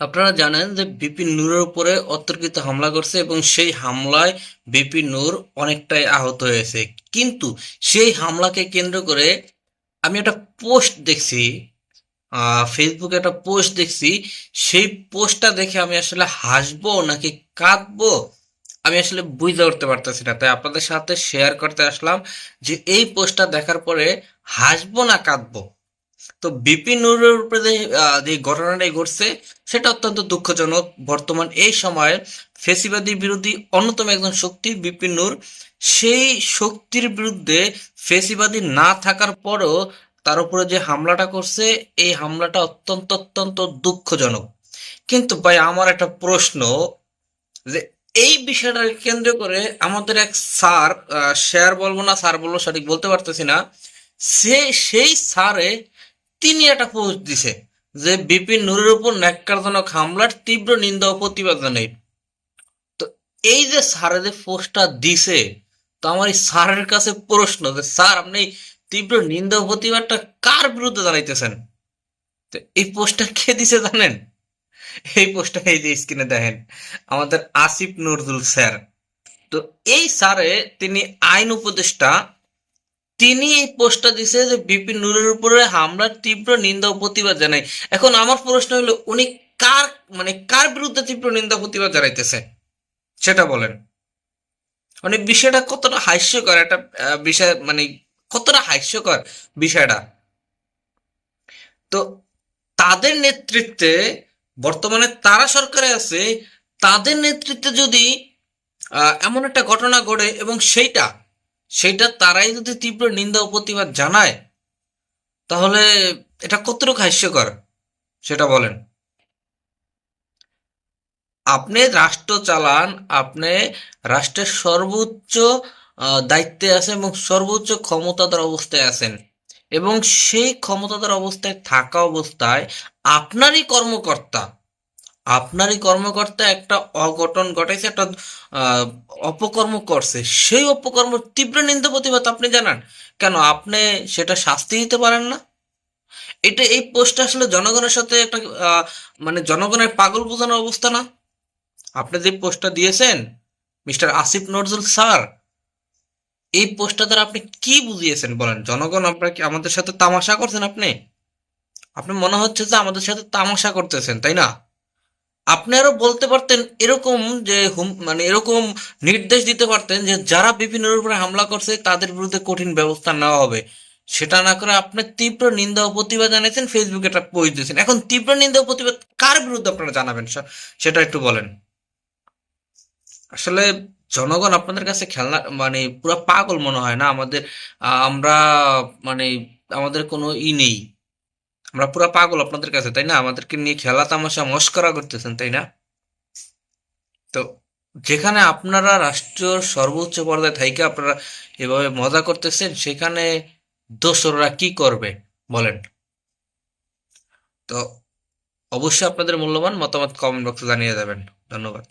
আপনারা জানেন যে বিপিন নূরের উপরে অতর্কিত হামলা করছে এবং সেই হামলায় বিপিন নূর অনেকটাই আহত হয়েছে। কিন্তু সেই হামলাকে কেন্দ্র করে আমি একটা পোস্ট দেখছি ফেসবুকে একটা পোস্ট দেখছি। সেই পোস্টটা দেখে আমি আসলে হাসবো নাকি কাঁদবো, আমি আসলে বুঝতে উঠতে পারতেছি না। তাই আপনাদের সাথে শেয়ার করতে আসলাম যে এই পোস্টটা দেখার পরে হাসবো না কাঁদবো? তো বিপিন নুরের উপরে যে ঘটনাটাই ঘটছে, সেটা অত্যন্ত দুঃখজনক। বর্তমান এই সময়ে ফেসিবাদী বিরোধী অন্যতম একজন শক্তি বিপিন নূর, সেই শক্তির বিরুদ্ধে ফেসিবাদী না থাকার পরও তার উপরে যে হামলাটা করছে, এই হামলাটা অত্যন্ত অত্যন্ত দুঃখজনক। কিন্তু ভাই, আমার একটা প্রশ্ন যে, এই বিষয়টাকে কেন্দ্র করে আমাদের এক স্যার স্যার বলব না, স্যার বলব সঠিক বলতে পারতেছি না, সে, সেই স্যারে তিনি একটা পোস্ট দিছে যে বিপিন নুরের উপর ন্যাক্কারজনক হামলার তীব্র নিন্দা ও প্রতিবাদ জানাই তো এই যে স্যারে যে পোস্টটা দিছে, তো আমার এই স্যারের কাছে প্রশ্ন যে, স্যার, আপনি তীব্র নিন্দা ও প্রতিবাদটা কার বিরুদ্ধে জানাইতেছেন? তো এই পোস্টটা কে দিছে জানেন? এই পোস্টটা এই যে স্ক্রিনে দেখেন, আমাদের আসিফ নজরুল স্যার। তো এই স্যারে তিনি আইন উপদেষ্টা তিনি এই পোস্টটা দিছে যে বিপিন নূরের উপরে হামলার তীব্র নিন্দা ও প্রতিবাদ জানাই এখন আমার প্রশ্ন হলো, উনি কার মানে কার বিরুদ্ধে তীব্র নিন্দা প্রতিবাদ জানাইতেছে? সেটা বলেন। মানে বিষয়টা কতটা হাস্যকর, একটা বিষয় মানে কতটা হাস্যকর বিষয়টা। তো তাদের নেতৃত্বে, বর্তমানে তারা সরকারে আছে, তাদের নেতৃত্বে যদি এমন একটা ঘটনা ঘটে এবং সেইটা সেইটা তারাই যদি তীব্র নিন্দা ও প্রতিবাদ জানায়, তাহলে এটা কতটুকু হাস্যকর? সেটা বলেন। আপনি রাষ্ট্র চালান, আপনি রাষ্ট্রের সর্বোচ্চ দায়িত্বে আছেন এবং সর্বোচ্চ ক্ষমতাধর অবস্থায় আছেন এবং সেই ক্ষমতাধর অবস্থায় থাকা অবস্থায় আপনারই কর্মকর্তা আপনারই কর্মকর্তা একটা অঘটন ঘটাইছে, একটা অপকর্ম করছে। সেই অপকর্ম তীব্র নিন্দা প্রতিবাদ আপনি জানান। কেন? আপনি সেটা শাস্তি দিতে পারেন না? এটা এই পোস্টটা আসলে জনগণের সাথে একটা মানে জনগণের পাগল বোঝানোর অবস্থা না? আপনি যে পোস্টটা দিয়েছেন, মিস্টার আসিফ নজরুল স্যার, এই পোস্টটা দ্বারা আপনি কি বুঝিয়েছেন বলেন? জনগণ আপনাকে, আমাদের সাথে তামাশা করছেন আপনি? আপনি মনে হচ্ছে যে আমাদের সাথে তামাশা করতেছেন, তাই না? আপনি আরও বলতে পারতেন এরকম যে হুম মানে এরকম নির্দেশ দিতে পারতেন যে যারা বিপিনের উপরে হামলা করছে তাদের বিরুদ্ধে কঠিন ব্যবস্থা নেওয়া হবে। সেটা না করে আপনি তীব্র নিন্দা ও প্রতিবাদ জানিয়েছেন ফেসবুকে একটা পোস্ট দিয়েছেন। এখন তীব্র নিন্দা ও প্রতিবাদ কার বিরুদ্ধে আপনারা জানাবেন? সেটা একটু বলেন। আসলে জনগণ আপনাদের কাছে খেলনা মানে পুরো পাগল মনে হয় না? আমাদের আমরা মানে আমাদের কোনো ই নেই। আমরা পুরো পাগল আপনাদের কাছে, তাই না? আমাদেরকে নিয়ে খেলা তামাশা মস্করা করতেছেন, তাই না? তো যেখানে আপনারা রাষ্ট্রীয় সর্বোচ্চ পর্যায়ে থাইকে আপনারা এভাবে মজা করতেছেন, সেখানে দোসররা কি করবে, বলেন? তো অবশ্যই আপনাদের মূল্যবান মতামত কমেন্ট বক্সে জানিয়ে যাবেন। ধন্যবাদ।